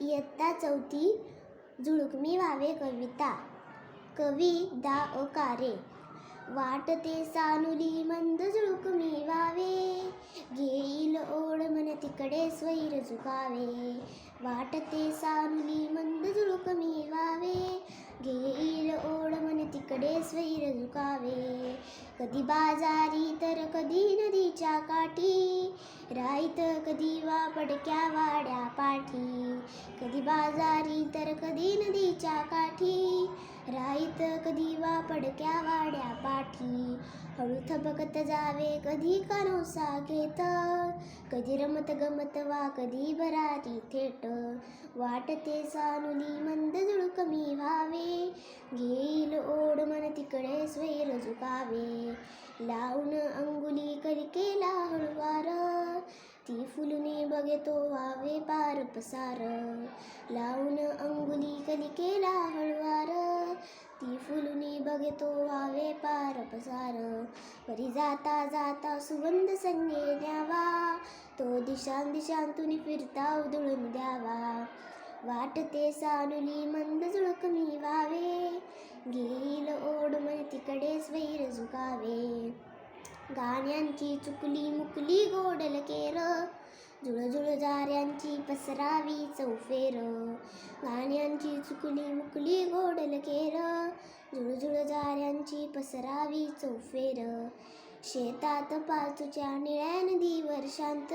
इयत्ता चौथी झुळुकमी व्हावे कविता कवी दा अकारे वाटते सानुली मंद झुळुकमी व्हावे घेईल ओढ मन तिकडे स्वैर झुकावे. वाटते सानुली मंद झुळुकमी व्हावे घेईल ओढ मन तिकडे स्वैर झुकावे. कधी बाजारी तर कधी नदीच्या काठी राईत कधी वा पडक्या वाड्या पाठी. कधी बाजारी तर कधी नदीच्या काठी. राईत कधी वा पडक्या वाड्या पाठी. हळू थबकत जावे कधी कानोसा घेत. कधी रमत गमत वा कधी भरारी थेट. वाटते सानुली मंद झुळकमी व्हावे. घेईल ओढ मन तिकडे स्वैर झुकावे लावून अंगुली कलिकेला हळुवार ती फुलणे बघे तो व्हावे पार पसार. लावून अंगुली कलिकेला हळुवार. ती फुलुनी बघे तो व्हावे पार पसार. परी जाता जाता सुगंध संगे द्यावा. तो दिशां दिशांतून फिरता उधळून द्यावा. वाटते सानुली मंद झुळकमी व्हावे घेईल ओढ मन तिकडे स्वैर झुकावे. गाण्यांची चुकली मुकली गोडल केर. जुळजुळदाऱ्यांची पसरावी चौफेर. गाण्यांची चुकली मुकली गोडल केर. जुळजुळदाऱ्यांची पसरावी चौफेर. शेतात पाचूच्या निळ्या नदीवर शांत.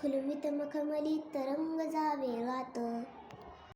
खुलवित मखमली तरंग जावे गात.